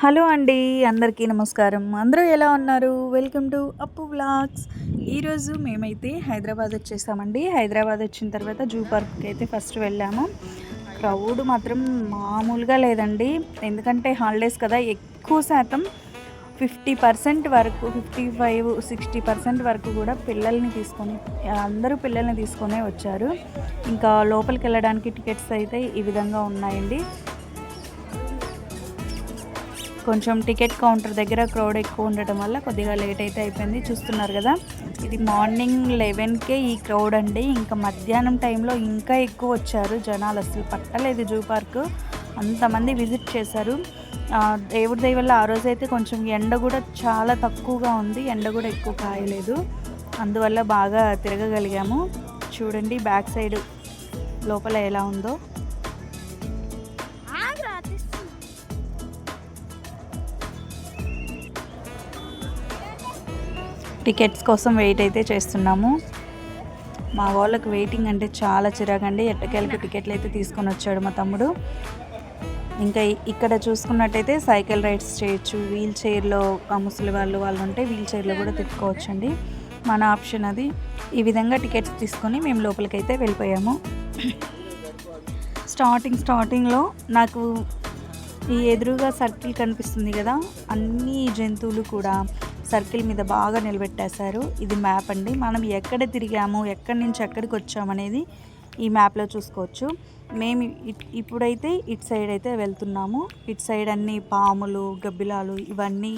Hello అండి అందరికీ నమస్కారం. అందరూ ఎలా ఉన్నారు? Welcome to Appu vlogs. ఈరోజు మేమైతే హైదరాబాద్ వచ్చేసామండి. హైదరాబాద్ వచ్చిన తర్వాత జూ పార్క్కి అయితే ఫస్ట్ వెళ్ళాము. క్రౌడ్ మాత్రం మామూలుగా లేదండి. ఎందుకంటే హాలిడేస్ కదా ఎక్కువ శాతం ఫిఫ్టీ పర్సెంట్ వరకు ఫిఫ్టీ ఫైవ్ సిక్స్టీ పర్సెంట్ వరకు కూడా పిల్లల్ని తీసుకొని అందరూ పిల్లల్ని తీసుకొనే వచ్చారు. ఇంకా లోపలికి వెళ్ళడానికి టికెట్స్ అయితే ఈ విధంగా ఉన్నాయండి. కొంచెం టికెట్ కౌంటర్ దగ్గర క్రౌడ్ ఎక్కువ ఉండటం వల్ల కొద్దిగా లేట్ అయితే అయిపోయింది. చూస్తున్నారు కదా ఇది మార్నింగ్ లెవెన్కే ఈ క్రౌడ్ అండి. ఇంకా మధ్యాహ్నం టైంలో ఇంకా ఎక్కువ వచ్చారు జనాలు. అసలు పట్టలేదు జూ పార్క్. అంతమంది విజిట్ చేశారు. దేవుడి దయ వల్ల ఆ రోజు అయితే కొంచెం ఎండ కూడా చాలా తక్కువగా ఉంది. ఎండ కూడా ఎక్కువ కాయలేదు. అందువల్ల బాగా తిరగగలిగాము. చూడండి బ్యాక్ సైడ్ లోపల ఎలా ఉందో. టికెట్స్ కోసం వెయిట్ అయితే చేస్తున్నాము. మా వాళ్ళకి వెయిటింగ్ అంటే చాలా చిరాకండి. ఎట్టకేళ్ళకి టికెట్లు అయితే తీసుకొని వచ్చాడు మా తమ్ముడు. ఇంకా ఇక్కడ చూసుకున్నట్టయితే సైకిల్ రైడ్స్ చేయొచ్చు. వీల్ చైర్లో ముసలి వాళ్ళు వాళ్ళు ఉంటే వీల్ చైర్లో కూడా తిప్పుకోవచ్చు అండి మన ఆప్షన్ అది. ఈ విధంగా టికెట్స్ తీసుకొని మేము లోపలికి అయితే వెళ్ళిపోయాము. స్టార్టింగ్ స్టార్టింగ్లో నాకు ఈ ఎదురుగా సర్కిల్ కనిపిస్తుంది కదా అన్ని జంతువులు కూడా. సర్కిల్ మీద బాగా నిలబెట్టేశారు. ఇది మ్యాప్ అండి. మనం ఎక్కడ తిరిగాము ఎక్కడి నుంచి ఎక్కడికి వచ్చామనేది ఈ మ్యాప్లో చూసుకోవచ్చు. మేము ఇప్పుడైతే ఇటు సైడ్ అయితే వెళ్తున్నాము. ఇటు సైడ్ అన్ని పాములు గబ్బిలాలు ఇవన్నీ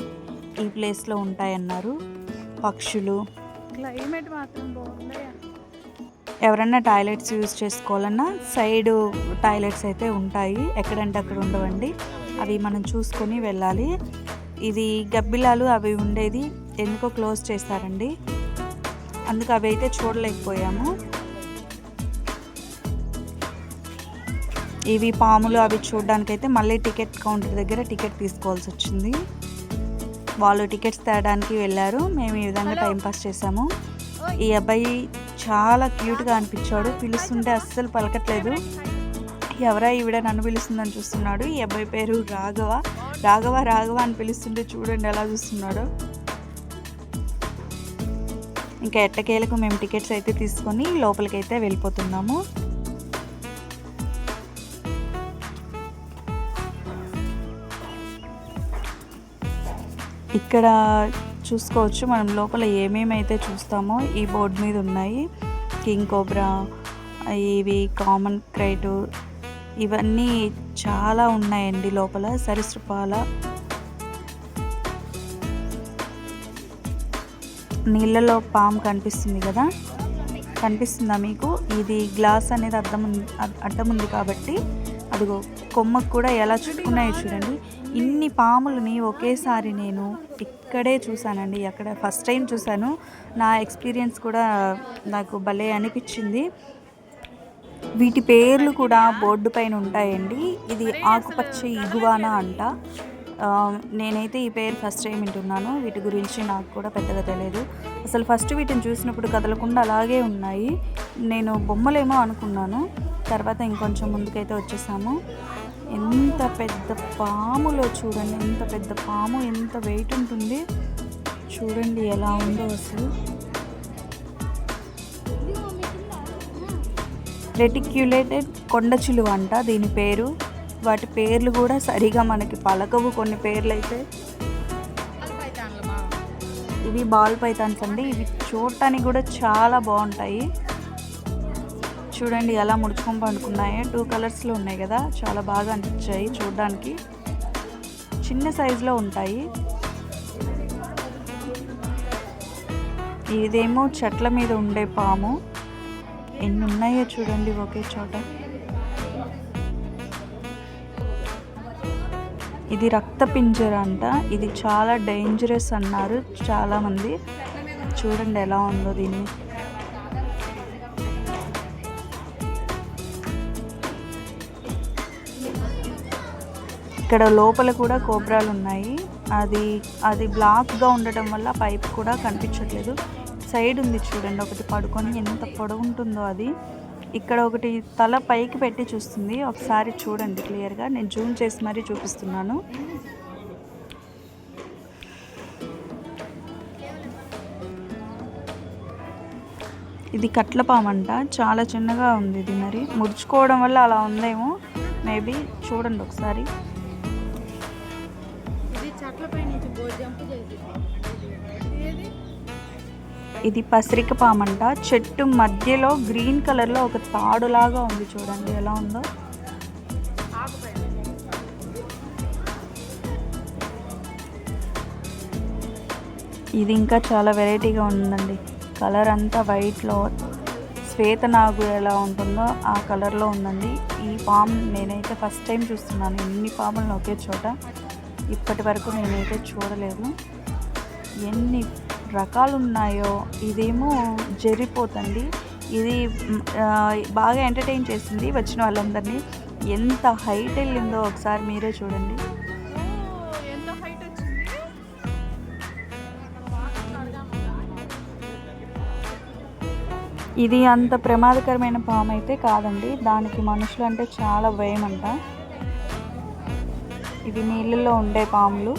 ఈ ప్లేస్లో ఉంటాయన్నారు. పక్షులు. క్లైమేట్ మాత్రం బాగుంది. ఎవరన్నా టాయిలెట్స్ యూజ్ చేసుకోవాలన్నా సైడ్ టాయిలెట్స్ అయితే ఉంటాయి. ఎక్కడంటే అక్కడ ఉండవండి. అవి మనం చూసుకొని వెళ్ళాలి. ఇది గబ్బిలాలు అవి ఉండేది ఎందుకో క్లోజ్ చేస్తారండి. అందుకు అవి అయితే చూడలేకపోయాము. ఇవి పాములు అవి చూడడానికైతే మళ్ళీ టికెట్ కౌంటర్ దగ్గర టికెట్ తీసుకోవాల్సి వచ్చింది. వాళ్ళు టికెట్స్ తేడానికి వెళ్ళారు. మేము ఈ విధంగా టైం పాస్ చేసాము. ఈ అబ్బాయి చాలా క్యూట్గా అనిపించాడు. పిలుస్తుంటే అస్సలు పలకట్లేదు. ఎవరా ఈవిడ నన్ను పిలుస్తుందని చూస్తున్నాడు. ఈ అబ్బాయి పేరు రాఘవ. రాఘవ రాఘవ అని పిలుస్తుంటే చూడండి ఎలా చూస్తున్నాడు. ఇంకా ఎట్టకేలకు మేము టికెట్స్ అయితే తీసుకొని లోపలికి అయితే వెళ్ళిపోతున్నాము. ఇక్కడ చూసుకోవచ్చు మనం లోపల ఏమేమి అయితే చూస్తామో ఈ బోర్డు మీద ఉన్నాయి. కింగ్ కోబ్రా ఇవి కామన్ క్రైటు ఇవన్నీ చాలా ఉన్నాయండి లోపల. సరీసృపాల. నీళ్ళలో పాము కనిపిస్తుంది కదా? కనిపిస్తుందా మీకు? ఇది గ్లాస్ అనేది అర్థం ఉంది- అడ్డం ఉంది కాబట్టి అదిగో కొమ్మకు కూడా ఎలా చుట్టుకున్నాయో చూడండి. ఇన్ని పాములని ఒకేసారి నేను ఇక్కడే చూశానండి. అక్కడ ఫస్ట్ టైం చూశాను. నా ఎక్స్పీరియన్స్ కూడా నాకు భలే అనిపించింది. వీటి పేర్లు కూడా బోర్డు పైన ఉంటాయండి. ఇది ఆకుపచ్చ ఇగువానా అంట. నేనైతే ఈ పేరు ఫస్ట్ టైం వింటున్నాను. వీటి గురించి నాకు కూడా పెద్దగా తెలియదు అసలు ఫస్ట్ వీటిని చూసినప్పుడు కదలకుండా అలాగే ఉన్నాయి. నేను బొమ్మలేమో అనుకున్నాను. తర్వాత ఇంకొంచెం ముందుకైతే వచ్చేసాము. ఎంత పెద్ద పాములో చూడండి. ఎంత పెద్ద పాము ఎంత వెయిట్ ఉంటుంది. చూడండి ఎలా ఉందో అసలు. రెటిక్యులేటెడ్ కొండ చిలువ అంట దీని పేరు. వాటి పేర్లు కూడా సరిగా మనకి పలకవు కొన్ని పేర్లు అయితే ఇవి బాల్ పైతాన్స్ అండి. ఇవి చూడటానికి కూడా చాలా బాగుంటాయి. చూడండి ఎలా ముడుచుకొని పండుకున్నాయి. టూ కలర్స్లో ఉన్నాయి కదా. చాలా బాగా అనిపించాయి చూడడానికి. చిన్న సైజులో ఉంటాయి. ఇదేమో చెట్ల మీద ఉండే పాము. ఎన్ని ఉన్నాయో చూడండి ఒకే చోట. ఇది రక్త పింజర అంట. ఇది చాలా డేంజరస్ అన్నారు చాలామంది. చూడండి ఎలా ఉందో దీన్ని. ఇక్కడ లోపల కూడా కోబ్రాలు ఉన్నాయి. అది అది బ్లాక్గా ఉండటం వల్ల పైప్ కూడా కనిపించట్లేదు. సైడ్ ఉంది చూడండి ఒకటి పడుకొని ఎంత పొడవు ఉంటుందో అది. ఇక్కడ ఒకటి తల పైకి పెట్టి చూస్తుంది. ఒకసారి చూడండి క్లియర్గా నేను జూమ్ చేసి మరీ చూపిస్తున్నాను. ఇది కట్లపామంట చాలా చిన్నగా ఉంది ఇది మరి. ముడుచుకోవడం వల్ల అలా ఉందేమో. మేబీ చూడండి ఒకసారి. ఇది ఇది పసిరిక పామంట. అంట చెట్టు మధ్యలో గ్రీన్ కలర్లో ఒక తాడులాగా ఉంది చూడండి ఎలా ఉందో. ఇది ఇంకా చాలా వెరైటీగా ఉందండి. కలర్ అంతా వైట్లో శ్వేత నాగు ఎలా ఉంటుందో ఆ కలర్లో ఉందండి. ఈ పామ్ నేనైతే ఫస్ట్ టైం చూస్తున్నాను. ఎన్ని పాములను ఒకే చోట. ఇప్పటి వరకు నేనైతే చూడలేదు. ఎన్ని రకాలు ఉన్నాయో ఇదేమో జరిపోతండి. ఇది బాగా ఎంటర్టైన్ చేసింది వచ్చిన వాళ్ళందరినీ. ఎంత హైట్ వెళ్ళిందో ఒకసారి మీరే చూడండి. ఇది అంత ప్రమాదకరమైన పాము అయితే కాదండి. దానికి మనుషులు అంటే చాలా భయం అంట ఇవి నీళ్ళల్లో ఉండే పాములు.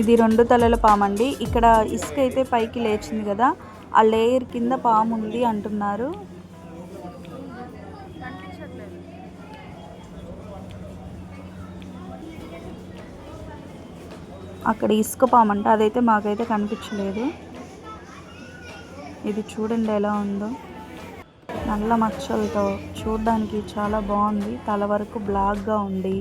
ఇది రెండు తలల పాము అండి ఇక్కడ ఇసుక అయితే పైకి లేచింది కదా ఆ లేయర్ కింద పాము ఉంది అంటున్నారు. అక్కడ ఇసుక పాము అంట అదైతే మాకైతే కనిపించలేదు. ఇది చూడండి ఎలా ఉందో. నల్ల మచ్చలతో చూడడానికి చాలా బాగుంది. తల వరకు బ్లాక్గా ఉంది.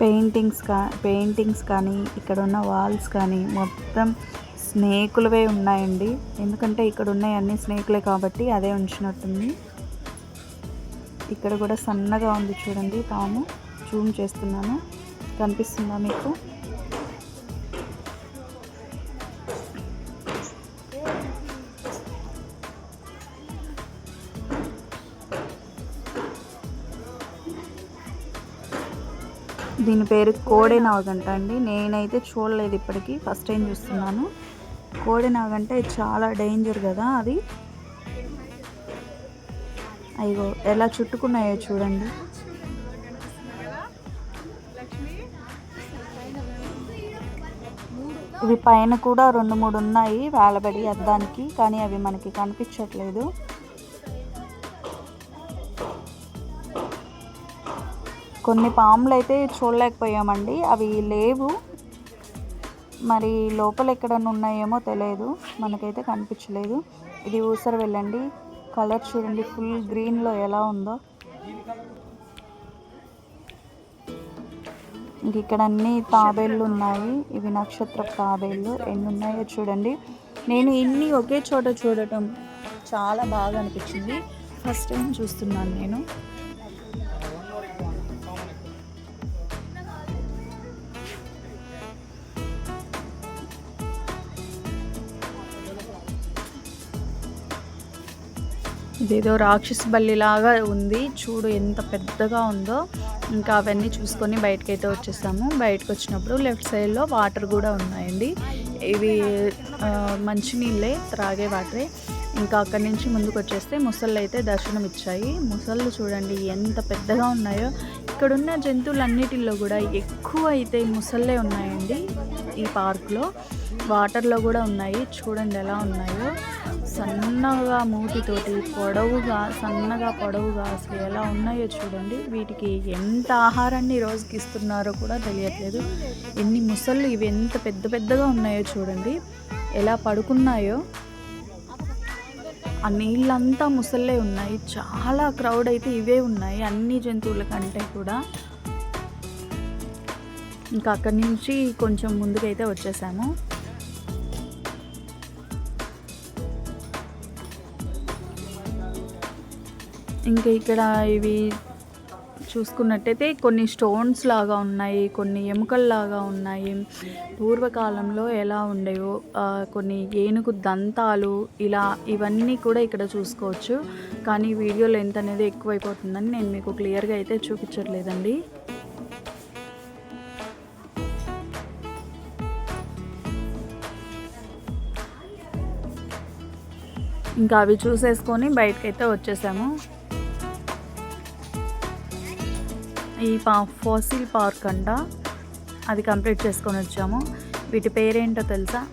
పెయింటింగ్స్ కా పెయింటింగ్స్ కానీ ఇక్కడ ఉన్న వాల్స్ కానీ మొత్తం స్నేకులవే ఉన్నాయండి. ఎందుకంటే ఇక్కడ ఉన్నాయి అన్ని స్నేకులే కాబట్టి అదే ఉంచినట్టుంది. ఇక్కడ కూడా సన్నగా ఉంది చూడండి పాము. జూమ్ చేస్తున్నాను. కనిపిస్తుందా మీకు? దీని పేరు కోడే నాగంట అండి. నేనైతే చూడలేదు ఇప్పటికీ. ఫస్ట్ టైం చూస్తున్నాను. కోడే అంటే చాలా డేంజర్ కదా అది. అయ్యో ఎలా చుట్టుకున్నాయో చూడండి. ఇవి పైన కూడా రెండు మూడు ఉన్నాయి. వేలబడి అద్దానికి కానీ అవి మనకి కనిపించట్లేదు. కొన్ని పాములు అయితే చూడలేకపోయామండి. అవి లేవు. మరి లోపల ఎక్కడన్నా ఉన్నాయేమో తెలియదు మనకైతే కనిపించలేదు. ఇది ఊసరి వెళ్ళండి. కలర్ చూడండి ఫుల్ గ్రీన్లో ఎలా ఉందో. ఇంక ఇక్కడ అన్ని తాబేళ్ళు ఉన్నాయి. ఇవి నక్షత్ర తాబేళ్ళు ఎన్ని ఉన్నాయో చూడండి. నేను ఇన్ని ఒకే చోట చూడటం చాలా బాగా అనిపించింది. ఫస్ట్ టైం చూస్తున్నాను నేను. ఇదేదో రాక్షస బల్లిలాగా ఉంది. చూడు ఎంత పెద్దగా ఉందో. ఇంకా అవన్నీ చూసుకొని బయటకైతే వచ్చేసాము. బయటకు వచ్చినప్పుడు లెఫ్ట్ సైడ్లో వాటర్ కూడా ఉన్నాయండి. ఇవి ఆ, మంచినీళ్ళే త్రాగే వాటరే. ఇంకా అక్కడి నుంచి ముందుకు వచ్చేస్తే ముసళ్ళు అయితే దర్శనం ఇచ్చాయి ముసళ్ళు చూడండి ఎంత పెద్దగా ఉన్నాయో. ఇక్కడున్న జంతువులన్నిటిల్లో కూడా ఎక్కువ అయితే ముసళ్ళే ఉన్నాయండి ఈ పార్క్లో. వాటర్లో కూడా ఉన్నాయి. చూడండి ఎలా ఉన్నాయో. సన్నగా మూతితోటి పొడవుగా సన్నగా పొడవుగా అసలు ఎలా ఉన్నాయో చూడండి. వీటికి ఎంత ఆహారాన్ని రోజుకి ఇస్తున్నారో కూడా తెలియట్లేదు. ఎన్ని ముసళ్ళు ఇవి ఎంత పెద్ద పెద్దగా ఉన్నాయో చూడండి. ఎలా పడుకున్నాయో. ఆ నీళ్ళంతా ముసళ్ళే ఉన్నాయి. చాలా క్రౌడ్ అయితే ఇవే ఉన్నాయి. అన్ని జంతువుల కంటే కూడా. ఇంకా అక్కడి నుంచి కొంచెం ముందుకైతే వచ్చేసాము. ఇంకా ఇక్కడ ఇవి చూసుకున్నట్టయితే కొన్ని స్టోన్స్ లాగా ఉన్నాయి కొన్ని ఎముకల్లాగా ఉన్నాయి. పూర్వకాలంలో ఎలా ఉండేవో కొన్ని ఏనుగు దంతాలు ఇలా ఇవన్నీ కూడా ఇక్కడ చూసుకోవచ్చు. కానీ వీడియో లెంత్ అనేది ఎక్కువైపోతుందని నేను మీకు క్లియర్గా అయితే చూపించట్లేదండి. ఇంకా అవి చూసేసుకొని బయటకైతే వచ్చేసాము. ఈ పా ఫాసిల్ పార్క్ అంట. అది కంప్లీట్ చేసుకొని వచ్చాము. వీటి పేరేంటో తెలుసా?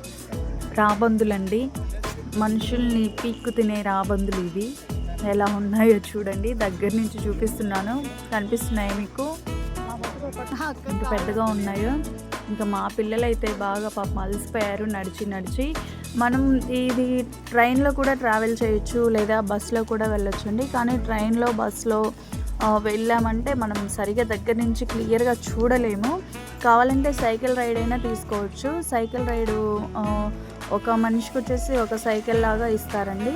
రాబందులండి. మనుషుల్ని పీక్కు తినే రాబందులు ఇవి. ఎలా ఉన్నాయో చూడండి. దగ్గర నుంచి చూపిస్తున్నాను. కనిపిస్తున్నాయి మీకు? ఇంత పెద్దగా ఉన్నాయో. ఇంకా మా పిల్లలు అయితే బాగా పాపం అలసిపోయారు. నడిచి నడిచి. మనం ఇది ట్రైన్లో కూడా ట్రావెల్ చేయొచ్చు లేదా బస్సులో కూడా వెళ్ళొచ్చండి. కానీ ట్రైన్లో బస్సులో వెళ్ళామంటే మనం సరిగా దగ్గర నుంచి క్లియర్గా చూడలేము. కావాలంటే సైకిల్ రైడ్ అయినా తీసుకోవచ్చు. సైకిల్ రైడు ఒక మనిషికి వచ్చేసి ఒక సైకిల్ లాగా ఇస్తారండి.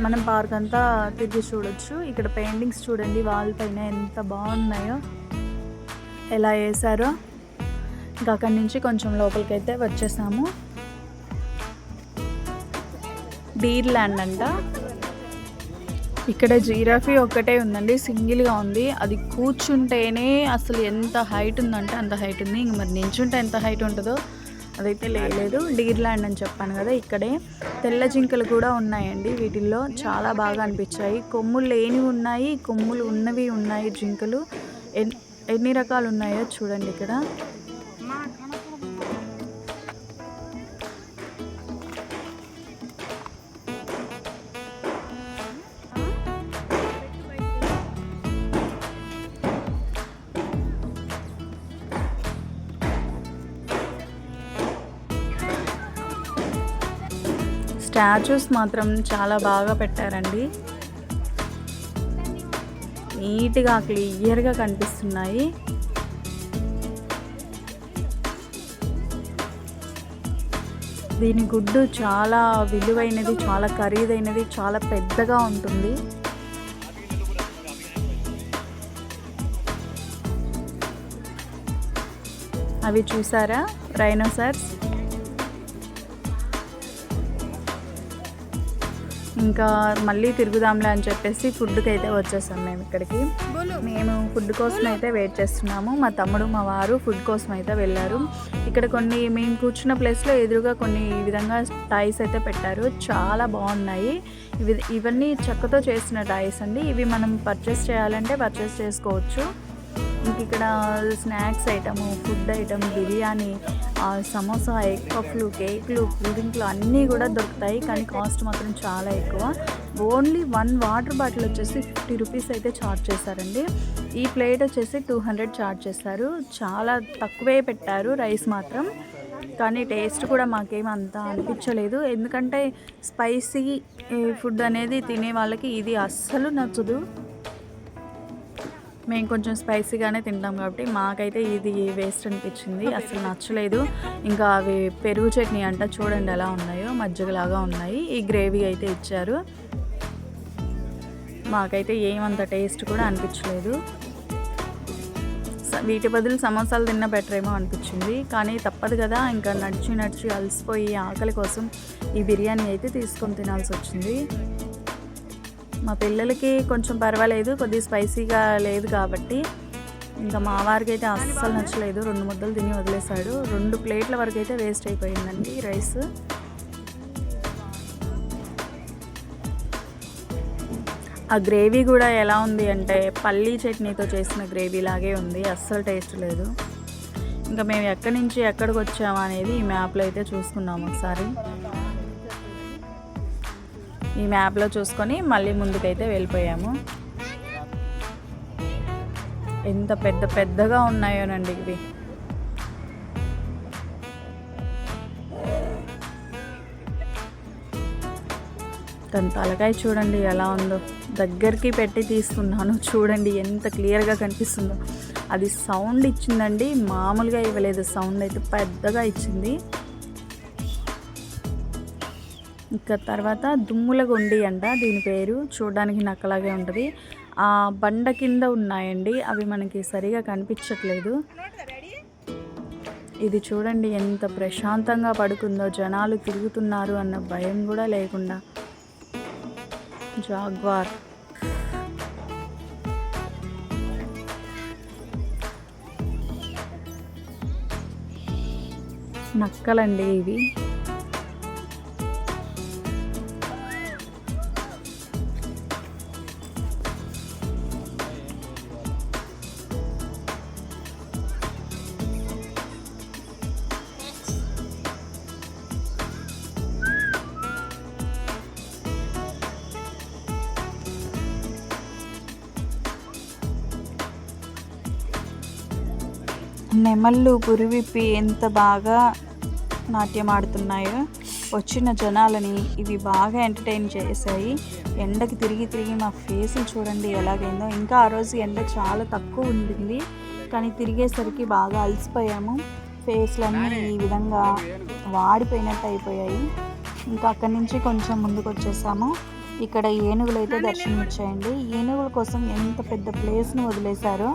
మనం పార్క్ అంతా తిరిగి చూడొచ్చు. ఇక్కడ పెయింటింగ్స్ చూడండి వాల్ పైన ఎంత బాగున్నాయో. ఎలా వేసారో ఇంకా అక్కడి నుంచి కొంచెం లోపలికి అయితే వచ్చేసాము. డీర్ ల్యాండ్ అంట. ఇక్కడ జీరాఫీ ఒక్కటే ఉందండి సింగిల్గా ఉంది. అది కూర్చుంటేనే అసలు ఎంత హైట్ ఉందంటే అంత హైట్ ఉంది. ఇంక మరి నించుంటే ఎంత హైట్ ఉంటుందో అదైతే లేదు. డీర్ ల్యాండ్ అని చెప్పాను కదా ఇక్కడే. తెల్ల జింకలు కూడా ఉన్నాయండి వీటిల్లో. చాలా బాగా అనిపించాయి. కొమ్ములు లేనివి ఉన్నాయి కొమ్ములు ఉన్నవి ఉన్నాయి జింకలు. ఎన్ ఎన్ని రకాలు ఉన్నాయో చూడండి ఇక్కడ. స్టాచ్యూస్ మాత్రం చాలా బాగా పెట్టారండి. నీట్గా క్లియర్గా కనిపిస్తున్నాయి. దీని గుడ్డు చాలా విలువైనది చాలా ఖరీదైనది చాలా పెద్దగా ఉంటుంది. అవి చూసారా? రైనోసర్స్ ఇంకా మళ్ళీ తిరుగుదాంలే అని చెప్పేసి ఫుడ్కి అయితే వచ్చేసాం మేము ఇక్కడికి. మేము ఫుడ్ కోసం అయితే వెయిట్ చేస్తున్నాము. మా తమ్ముడు మా వారు ఫుడ్ కోసం అయితే వెళ్ళారు. ఇక్కడ కొన్ని మేము కూర్చున్న ప్లేస్లో ఎదురుగా కొన్ని ఈ విధంగా టాయ్స్ అయితే పెట్టారు. చాలా బాగున్నాయి. ఇవి ఇవన్నీ చెక్కతో చేసిన టాయ్స్ అండి. ఇవి మనం పర్చేస్ చేయాలంటే పర్చేస్ చేసుకోవచ్చు. మనకి ఇక్కడ snacks item food item biryani samosa egg పఫ్లు కేక్లు కూల్ డ్రింక్లు అన్నీ కూడా దొరుకుతాయి. కానీ కాస్ట్ మాత్రం చాలా ఎక్కువ. ఓన్లీ వన్ వాటర్ బాటిల్ వచ్చేసి ఫిఫ్టీ రూపీస్ అయితే ఛార్జ్ చేశారండి. ఈ ప్లేట్ వచ్చేసి టూ హండ్రెడ్ ఛార్జ్ చేస్తారు చాలా తక్కువే పెట్టారు రైస్ మాత్రం. కానీ టేస్ట్ కూడా మాకేం అంత అనిపించలేదు. ఎందుకంటే స్పైసీ ఫుడ్ అనేది తినే వాళ్ళకి ఇది అస్సలు నచ్చదు. మేము కొంచెం స్పైసీగానే తింటాం కాబట్టి మాకైతే ఇది వేస్ట్ అనిపించింది. అసలు నచ్చలేదు. ఇంకా అవి పెరుగు చట్నీ అంట చూడండి ఎలా ఉన్నాయో మజ్జిగలాగా ఉన్నాయి. ఈ గ్రేవీ అయితే ఇచ్చారు. మాకైతే ఏమంత టేస్ట్ కూడా అనిపించలేదు. వీటి బదులు సమోసాలు తిన్న బెటర్ ఏమో అనిపించింది. కానీ తప్పదు కదా ఇంకా నడిచి నడిచి అలసిపోయి ఆకలి కోసం ఈ బిర్యానీ అయితే తీసుకొని తినాల్సి వచ్చింది. మా పిల్లలకి కొంచెం పర్వాలేదు కొద్దిగా స్పైసీగా లేదు కాబట్టి. ఇంకా మా వారికి అయితే అస్సలు నచ్చలేదు రెండు ముద్దలు తిని వదిలేశాడు. రెండు ప్లేట్ల వరకు అయితే వేస్ట్ అయిపోయిందండి రైస్. ఆ గ్రేవీ కూడా ఎలా ఉంది అంటే పల్లీ చట్నీతో చేసిన గ్రేవీ లాగే ఉంది అస్సలు టేస్ట్ లేదు. ఇంకా మేము ఎక్కడి నుంచి ఎక్కడికి వచ్చాము అనేది ఈ మ్యాప్లో అయితే చూసుకున్నాము ఒకసారి. ఈ మ్యాప్లో చూసుకొని మళ్ళీ ముందుకైతే వెళ్ళిపోయాము. ఎంత పెద్ద పెద్దగా ఉన్నాయోనండి ఇవి. దాని తలకాయ చూడండి ఎలా ఉందో. దగ్గరికి పెట్టి తీసుకున్నాను చూడండి ఎంత క్లియర్గా కనిపిస్తుందో. అది సౌండ్ ఇచ్చిందండి. మామూలుగా ఇవ్వలేదు. సౌండ్ అయితే పెద్దగా ఇచ్చింది. ఇంకా తర్వాత దుమ్ముల గుండి అంట దీని పేరు. చూడడానికి నక్కలాగే ఉంటుంది. ఆ బండ కింద ఉన్నాయండి. అవి మనకి సరిగా కనిపించట్లేదు. ఇది చూడండి ఎంత ప్రశాంతంగా పడుకుందో జనాలు తిరుగుతున్నారు అన్న భయం కూడా లేకుండా. జాగ్వార్. నక్కలండి ఇవి. నెమళ్ళు పురివిప్పి ఎంత బాగా నాట్యం ఆడుతున్నాయో వచ్చిన జనాలని ఇవి బాగా ఎంటర్టైన్ చేశాయి. ఎండకి తిరిగి తిరిగి మా ఫేసులు చూడండి ఎలాగైందో. ఇంకా ఆ రోజు ఎండ చాలా తక్కువ ఉంటుంది కానీ తిరిగేసరికి బాగా అలసిపోయాము. ఫేస్లన్నీ ఈ విధంగా వాడిపోయినట్టు అయిపోయాయి. ఇంకా అక్కడి నుంచి కొంచెం ముందుకు వచ్చేసాము ఇక్కడ ఏనుగులు అయితే దర్శనం ఇచ్చాయండి ఏనుగుల కోసం ఎంత పెద్ద ప్లేస్ను వదిలేశారో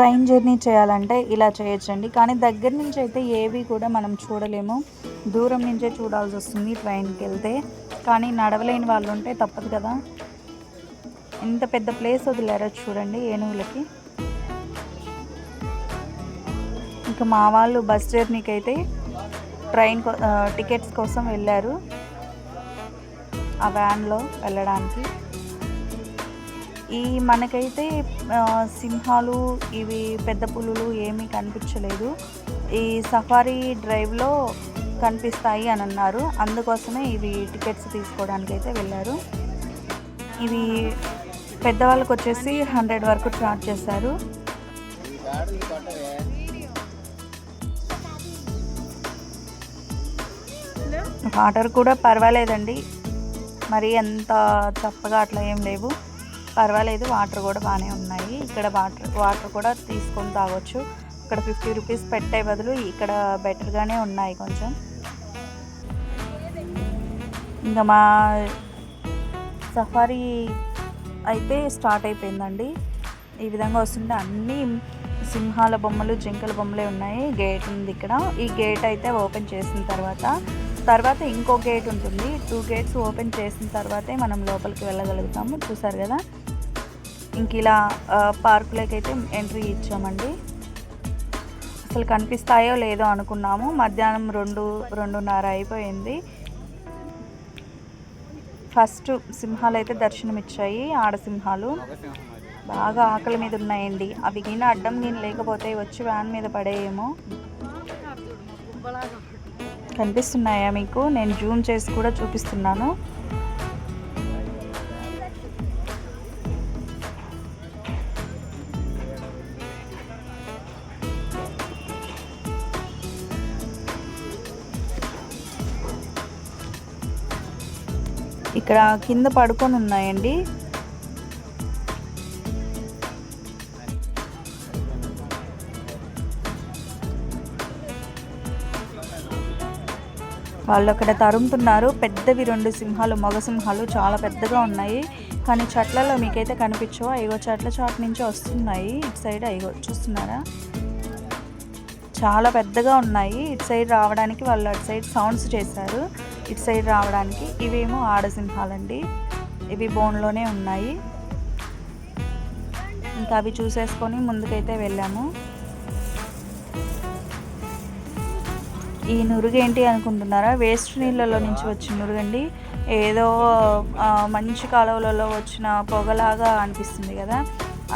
ట్రైన్ జర్నీ చేయాలంటే ఇలా చేయొచ్చండి. కానీ దగ్గర నుంచి అయితే ఏవి కూడా మనం చూడలేము. దూరం నుంచే చూడాల్సి వస్తుంది ట్రైన్కి వెళ్తే. కానీ నడవలేని వాళ్ళు ఉంటే తప్పదు కదా. ఇంత పెద్ద ప్లేస్ వదిలేరో చూడండి ఏనుగులకి. ఇంకా మా వాళ్ళు బస్ జర్నీకి అయితే ట్రైన్ టికెట్స్ కోసం వెళ్ళారు. ఆ వ్యాన్లో వెళ్ళడానికి. ఈ మనకైతే సింహాలు ఇవి పెద్ద పులులు ఏమీ కనిపించలేదు. ఈ సఫారీ డ్రైవ్లో కనిపిస్తాయి అని అన్నారు. అందుకోసమే ఇవి టికెట్స్ తీసుకోవడానికి అయితే వెళ్ళారు. ఇవి పెద్దవాళ్ళకి వచ్చేసి హండ్రెడ్ వరకు ఛార్జ్ చేశారు. వాటర్ కూడా పర్వాలేదండి. మరి అంత చప్పగా అట్లా ఏం లేవు. పర్వాలేదు వాటర్ కూడా బాగానే ఉన్నాయి. ఇక్కడ వాటర్ వాటర్ కూడా తీసుకొని తాగొచ్చు. ఇక్కడ ఫిఫ్టీ రూపీస్ పెట్టే బదులు ఇక్కడ బెటర్గానే ఉన్నాయి కొంచెం. ఇంకా మా సఫారీ అయితే స్టార్ట్ అయిపోయిందండి. ఈ విధంగా వస్తుంటే అన్ని సింహాల బొమ్మలు జింకల బొమ్మలే ఉన్నాయి. గేట్ ఉంది ఇక్కడ. ఈ గేట్ అయితే ఓపెన్ చేసిన తర్వాత తర్వాత ఇంకో గేట్ ఉంటుంది. టూ గేట్స్ ఓపెన్ చేసిన తర్వాతే మనం లోపలికి వెళ్ళగలుగుతాము. చూసారు కదా? ఇంక ఇలా పార్కులోకి అయితే ఎంట్రీ ఇచ్చామండి. అసలు కనిపిస్తాయో లేదో అనుకున్నాము. మధ్యాహ్నం రెండు రెండున్నర అయిపోయింది. ఫస్ట్ సింహాలు అయితే దర్శనం ఇచ్చాయి ఆడసింహాలు. బాగా ఆకలి మీద ఉన్నాయండి. అవి గిన్నె అడ్డం గిన్నె లేకపోతే వచ్చి వ్యాన్ మీద పడేయేమో. కనిపిస్తున్నాయా మీకు? నేను జూమ్ చేసి కూడా చూపిస్తున్నాను. ఇక్కడ కింద పడుకొని ఉన్నాయండి. వాళ్ళు అక్కడ తరుముతున్నారు. పెద్దవి రెండు సింహాలు మగ సింహాలు చాలా పెద్దగా ఉన్నాయి. కానీ చెట్లలో మీకైతే కనిపించవు? ఐగో చెట్ల చాటు నుంచి వస్తున్నాయి. ఇటు సైడ్ ఐగో చూస్తున్నారా? చాలా పెద్దగా ఉన్నాయి. ఇటు సైడ్ రావడానికి వాళ్ళు అటు సైడ్ సౌండ్స్ చేశారు. ఇటు సైడ్ రావడానికి ఇవేమో ఆడసింహాలండి ఇవి బోన్లోనే ఉన్నాయి. ఇంకా అవి చూసేసుకొని ముందుకైతే వెళ్ళాము. ఈ నురుగేంటి అనుకుంటున్నారా? వేస్ట్ నీళ్ళలో నుంచి వచ్చిన నురుగండి. ఏదో మంచి కాలువలలో వచ్చిన పొగలాగా అనిపిస్తుంది కదా.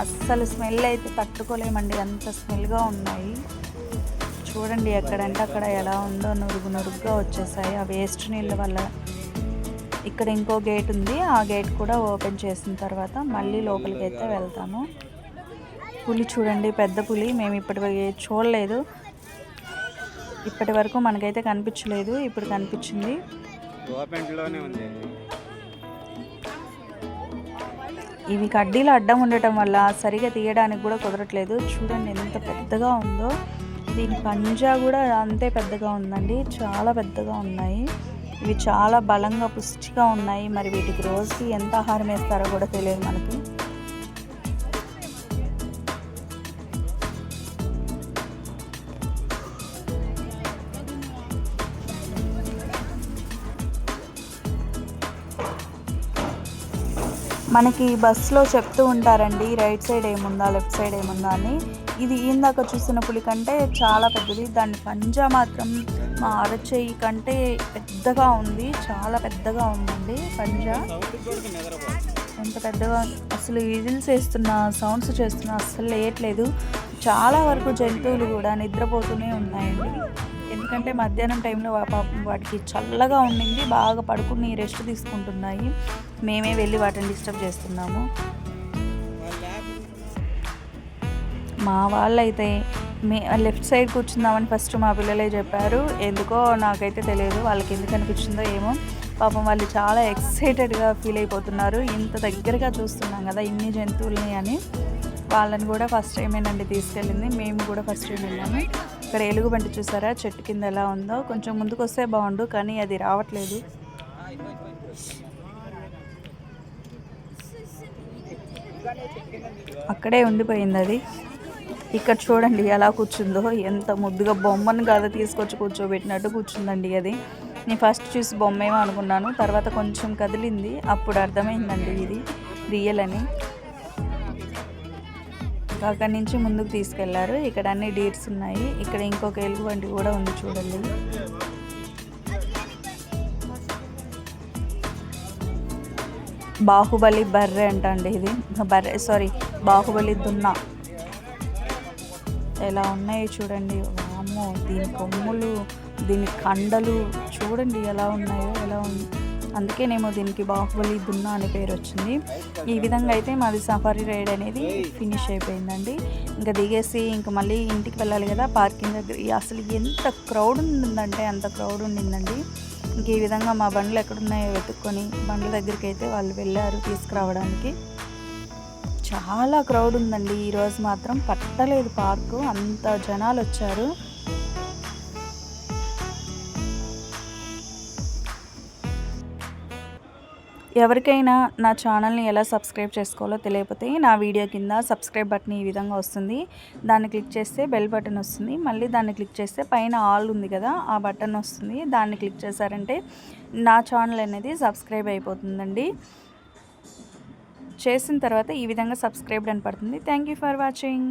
అస్సలు స్మెల్ అయితే తట్టుకోలేమండి. అంత స్మెల్గా ఉన్నాయి. చూడండి ఎక్కడంటే అక్కడ ఎలా ఉందో నురుగు నురుగుగా వచ్చేసాయి. ఆ వేస్ట్ నీళ్ళ వల్ల ఇక్కడ ఇంకో గేట్ ఉంది. ఆ గేట్ కూడా ఓపెన్ చేసిన తర్వాత మళ్ళీ లోపలికి అయితే వెళ్తాము పులి చూడండి పెద్ద పులి. మేము ఇప్పటి చూడలేదు. ఇప్పటి వరకు మనకైతే కనిపించలేదు ఇప్పుడు కనిపించింది. ఇవి కడ్డీలు అడ్డం ఉండటం వల్ల సరిగా తీయడానికి కూడా కుదరట్లేదు. చూడండి ఎంత పెద్దగా ఉందో. దీని పంజా కూడా అంతే పెద్దగా ఉందండి. చాలా పెద్దగా ఉన్నాయి. ఇవి చాలా బలంగా పుష్టిగా ఉన్నాయి. మరి వీటికి రోజుకి ఎంత ఆహారం వేస్తారో కూడా తెలియదు మనకి. మనకి బస్సులో చెప్తూ ఉంటారండి రైట్ సైడ్ ఏముందా లెఫ్ట్ సైడ్ ఏముందా అని. ఇది ఇందాక చూసిన పులి కంటే చాలా పెద్దది. దాని పంజా మాత్రం మా అరచేయి కంటే పెద్దగా ఉంది చాలా పెద్దగా ఉందండి పంజా. ఎంత పెద్దగా అసలు విజిల్స్ వేస్తున్న సౌండ్స్ చేస్తున్న అస్సలు వేయట్లేదు చాలా వరకు జంతువులు కూడా నిద్రపోతూనే ఉన్నాయండి. ఎందుకంటే మధ్యాహ్నం టైంలో పాపం వాటికి చల్లగా ఉండింది బాగా పడుకుని రెస్ట్ తీసుకుంటున్నాయి. మేమే వెళ్ళి వాటిని డిస్టర్బ్ చేస్తున్నాము. మా వాళ్ళైతే మే లెఫ్ట్ సైడ్ కూర్చుందామని ఫస్ట్ మా పిల్లలే చెప్పారు. ఎందుకో నాకైతే తెలియదు వాళ్ళకి ఎందుకు అనిపించిందో ఏమో. పాపం వాళ్ళు చాలా ఎక్సైటెడ్గా ఫీల్ అయిపోతున్నారు. ఇంత దగ్గరగా చూస్తున్నాం కదా ఇన్ని జంతువులని అని. వాళ్ళని కూడా ఫస్ట్ టైమేనండి తీసుకెళ్ళింది. మేము కూడా ఫస్ట్ టైం వెళ్ళాము. ఇక్కడ ఎలుగుబంటి చూసారా? చెట్టు కింద ఎలా ఉందో. కొంచెం ముందుకు వస్తే బాగుండు కానీ అది రావట్లేదు. అక్కడే ఉండిపోయింది అది. ఇక్కడ చూడండి ఎలా కూర్చుందో. ఎంత ముద్దుగా బొమ్మను కదా తీసుకొచ్చి కూర్చోబెట్టినట్టు కూర్చుందండి అది. నేను ఫస్ట్ చూసి బొమ్మ ఏమో అనుకున్నాను. తర్వాత కొంచెం కదిలింది. అప్పుడు అర్థమైందండి ఇది రియల్ అని. అక్కడి నుంచి ముందుకు తీసుకెళ్ళారు. ఇక్కడ అన్ని డీట్స్ ఉన్నాయి. ఇక్కడ ఇంకొక ఎలుగు వంటి కూడా ఉంది చూడండి. బాహుబలి బర్రె అంట అండి ఇది. బర్రె సారీ బాహుబలి దున్న. ఎలా ఉన్నాయి చూడండి. వామ్మో దీని కొమ్ములు దీని కండలు చూడండి ఎలా ఉన్నాయో ఎలా ఉంది అందుకేనేమో దీనికి బాహుబలి దున్నా అనే పేరు వచ్చింది. ఈ విధంగా అయితే మాది సఫారీ రైడ్ అనేది ఫినిష్ అయిపోయిందండి. ఇంకా దిగేసి ఇంకా మళ్ళీ ఇంటికి వెళ్ళాలి కదా పార్కింగ్ దగ్గర. అసలు ఎంత క్రౌడ్ ఉందంటే అంత క్రౌడ్ ఉండిందండి. ఇంక ఈ విధంగా మా బండ్లు ఎక్కడున్నాయో వెతుక్కొని బండ్ల దగ్గరికి అయితే వాళ్ళు వెళ్ళారు తీసుకురావడానికి. చాలా క్రౌడ్ ఉందండి. ఈరోజు మాత్రం పట్టలేదు పార్కు. అంత జనాలు వచ్చారు. ఎవరికైనా నా ఛానల్ని ఎలా సబ్స్క్రైబ్ చేసుకోవాలో తెలియకపోతే నా వీడియో కింద సబ్స్క్రైబ్ బటన్ ఈ విధంగా వస్తుంది. దాన్ని క్లిక్ చేస్తే బెల్ బటన్ వస్తుంది. మళ్ళీ దాన్ని క్లిక్ చేస్తే పైన ఆల్ ఉంది కదా ఆ బటన్ వస్తుంది. దాన్ని క్లిక్ చేశారంటే నా ఛానల్ అనేది సబ్స్క్రైబ్ అయిపోతుందండి. చేసిన తర్వాత ఈ విధంగా సబ్స్క్రైబ్డ్ అని పడుతుంది. Thank you for watching.